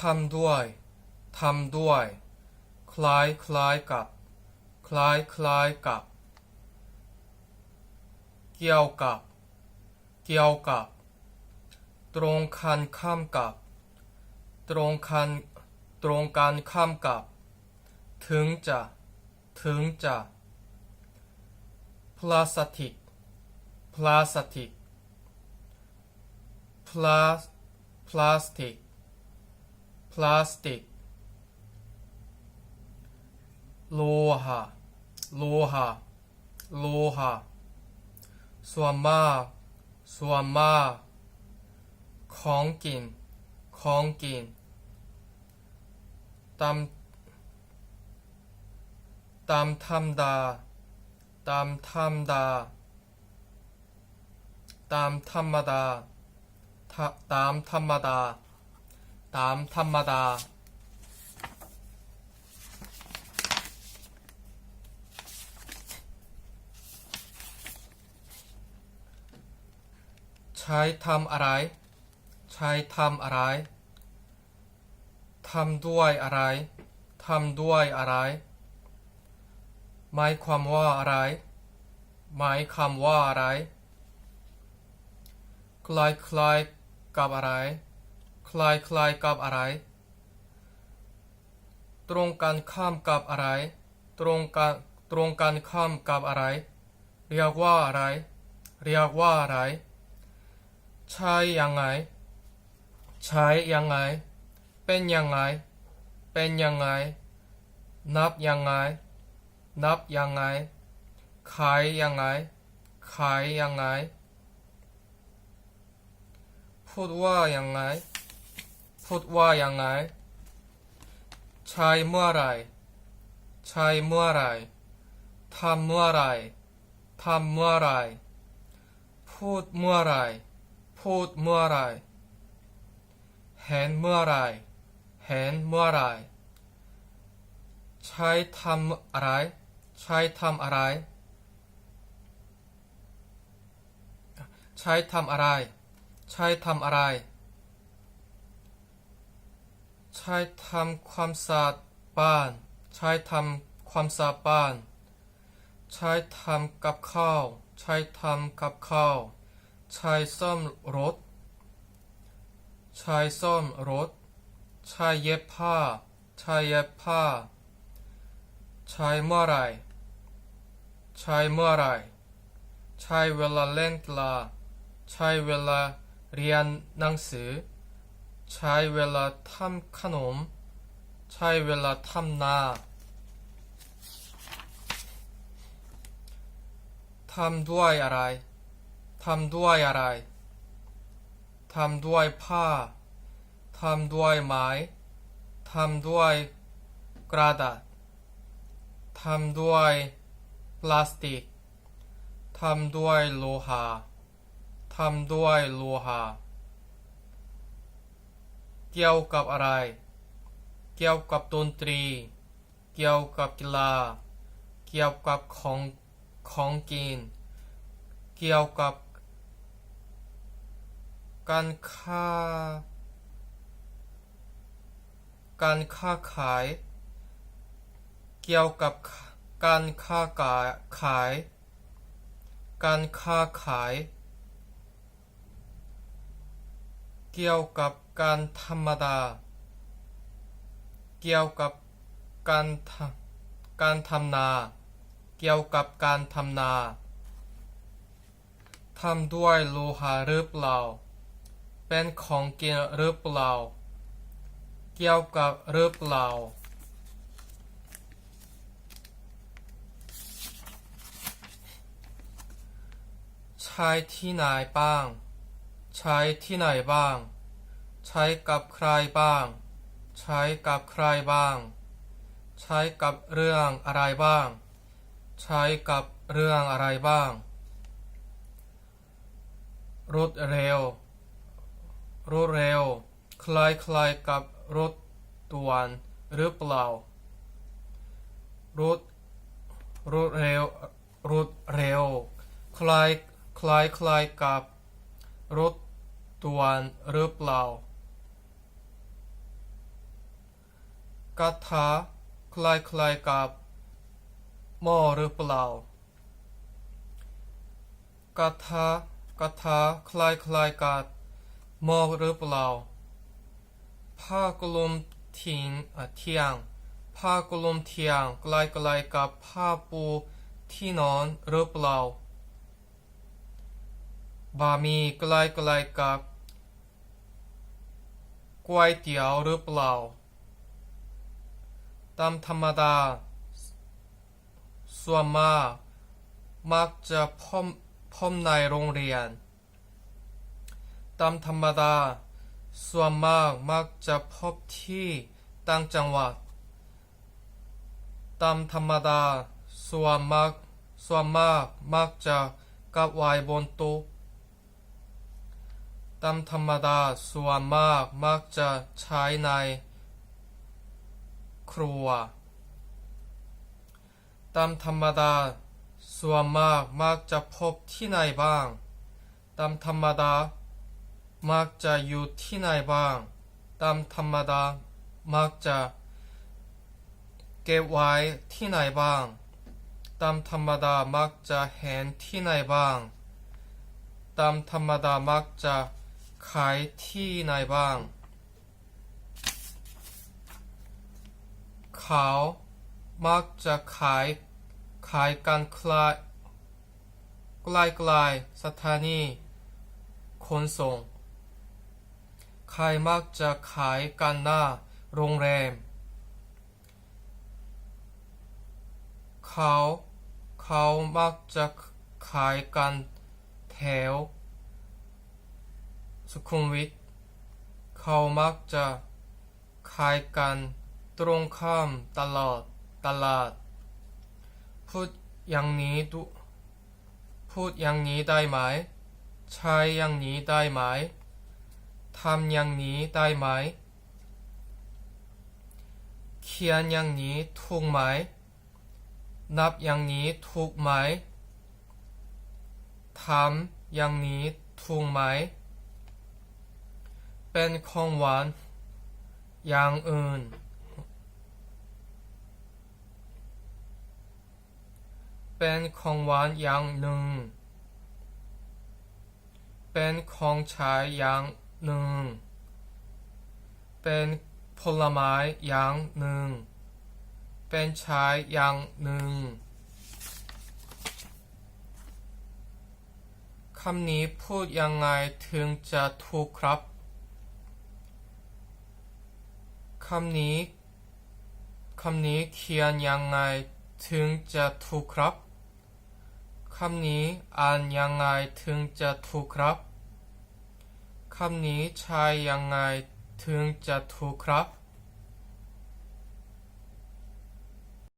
ทำด้วย ทำด้วย คล้ายคล้ายกับ คล้ายคล้ายกับ เกี่ยวกับ เกี่ยวกับ ตรงกันข้ามกับ ตรงกันตรงกันข้ามกับ ถึงจะ ถึงจะ พลาสติก พลาสติก พลาสพลาสติก พลาสติก โลหะ โลหะ โลหะ ส่วนมาก ส่วนมาก ของกิน ของกินตามตามธรรมดา ตามธรรมดา ตามธรรมดา ตามธรรมดา ตามธรรมดา ใช้ทำอะไร ใช้ทำอะไร ทำด้วยอะไร ทำด้วยอะไร หมายความว่าอะไร หมายความว่าอะไร คล้ายคล้ายกับอะไร คล้ายคล้ายกับอะไร ตรงกันข้ามกับอะไร ตรงกันตรงกันข้ามกับอะไร เรียกว่าอะไร เรียกว่าอะไร ใช้ยังไง ใช้ยังไง เป็นยังไง เป็นยังไง นับยังไง นับยังไง ขายยังไง ขายยังไงพูดว่ายังไง พูดว่ายังไง ใช้เมื่อไร ใช้เมื่อไร ทำเมื่อไร ทำเมื่อไร พูดเมื่อไร พูดเมื่อไร เห็นเมื่อไร เห็นเมื่อไร ใช้ทำอะไร ใช้ทำอะไร ใช้ทำอะไร ใช้ทำอะไร ใช้ทำความสะอาดบ้านใช้ทำความสะอาดบ้านใช้ทำกับข้าวใช้ทำกับข้าวใช้ซ่อมรถใช้ซ่อมรถใช้เย็บผ้าใช้เย็บผ้าใช้เมื่อไรใช้เมื่อไรใช้เวลาเล่นกีฬาใช้เวลาเรียนหนังสือ ใช้เวลาทำขนม ใช้เวลาทำนาทำด้วยอะไร ทำด้วยอะไร ทำด้วยผ้า ทำด้วยไม้ ทำด้วยกระดาษ ทำด้วยพลาสติก ทำด้วยโลหะ ทำด้วยโลหะ เกี่ยวกับอะไร เกี่ยวกับดนตรี เกี่ยวกับกีฬา เกี่ยวกับของของกิน เกี่ยวกับการค้า การค้าขาย เกี่ยวกับการค้าขาย การค้าขาย เกี่ยวกับ การธรรมดา เกี่ยวกับการทำการทำนา เกี่ยวกับการทำนาทำด้วยโลหะหรือเปล่า เป็นของกินหรือเปล่า เกี่ยวกับหรือเปล่า ใช้ที่ไหนบ้าง ใช้ที่ไหนบ้าง ใช้กับใครบ้าง ใช้กับใครบ้าง ใช้กับเรื่องอะไรบ้าง ใช้กับเรื่องอะไรบ้าง รถเร็ว รถเร็ว คล้ายๆกับรถด่วนหรือเปล่า รถ รถเร็ว รถเร็ว คล้ายคล้ายคล้ายกับรถด่วนหรือเปล่า กาถาคล้ายคล้ายๆกับหม้อหรือเปล่ากาถากาถาคล้ายคล้ายๆกับหม้อหรือเปล่าผ้ากลมทิ้งเที่ยงผ้ากลมเที่ยงใกล้ๆกับผ้าปูที่นอนหรือเปล่าบะหมี่ใกล้ๆกับก๋วยเตี๋ยวหรือเปล่า ตามธรรมดา ส่วนมากมักจะพบพบในโรงเรียน ตามธรรมดา ส่วนมากมักจะพบที่ต่างจังหวัด ตามธรรมดา ส่วนมากส่วนมากมักจะกับไว้บนโต๊ะตามธรรมดาส่วนมากมักจะใช้ใน ครัว ตามธรรมดา ส่วนมากมักจะพบที่ไหนบ้าง ตามธรรมดา มักจะอยู่ที่ไหนบ้าง ตามธรรมดา มักจะเก็บไว้ที่ไหนบ้าง ตามธรรมดามักจะเห็นที่ไหนบ้าง ตามธรรมดามักจะขายที่ไหนบ้าง เขามักจะขายขายกันคลายใกล้ๆสถานีขนส่งใครมักจะขายกันหน้าโรงแรม เขาเขามักจะขายกันแถว สุขุมวิท เขามักจะขายกัน ตรงข้ามตลอดตลาด พูดอย่างนี้ดูพูดอย่างนี้ได้ไหม ใช้อย่างนี้ได้ไหมทำอย่างนี้ได้ไหม เขียนอย่างนี้ถูกไหม นับอย่างนี้ถูกไหมทำอย่างนี้ถูกไหม เป็นของหวานอย่างอื่น เป็นของหวานอย่างหนึ่ง เป็นของใช้อย่างหนึ่ง เป็นผลไม้อย่างหนึ่ง เป็นชายอย่างหนึ่งคำนี้พูดยังไงถึงจะถูกครับคำนี้คำนี้เขียนยังไงถึงจะถูกครับ คำนี้อ่านยังไงถึงจะถูกครับ คำนี้ใช้ยังไงถึงจะถูกครับ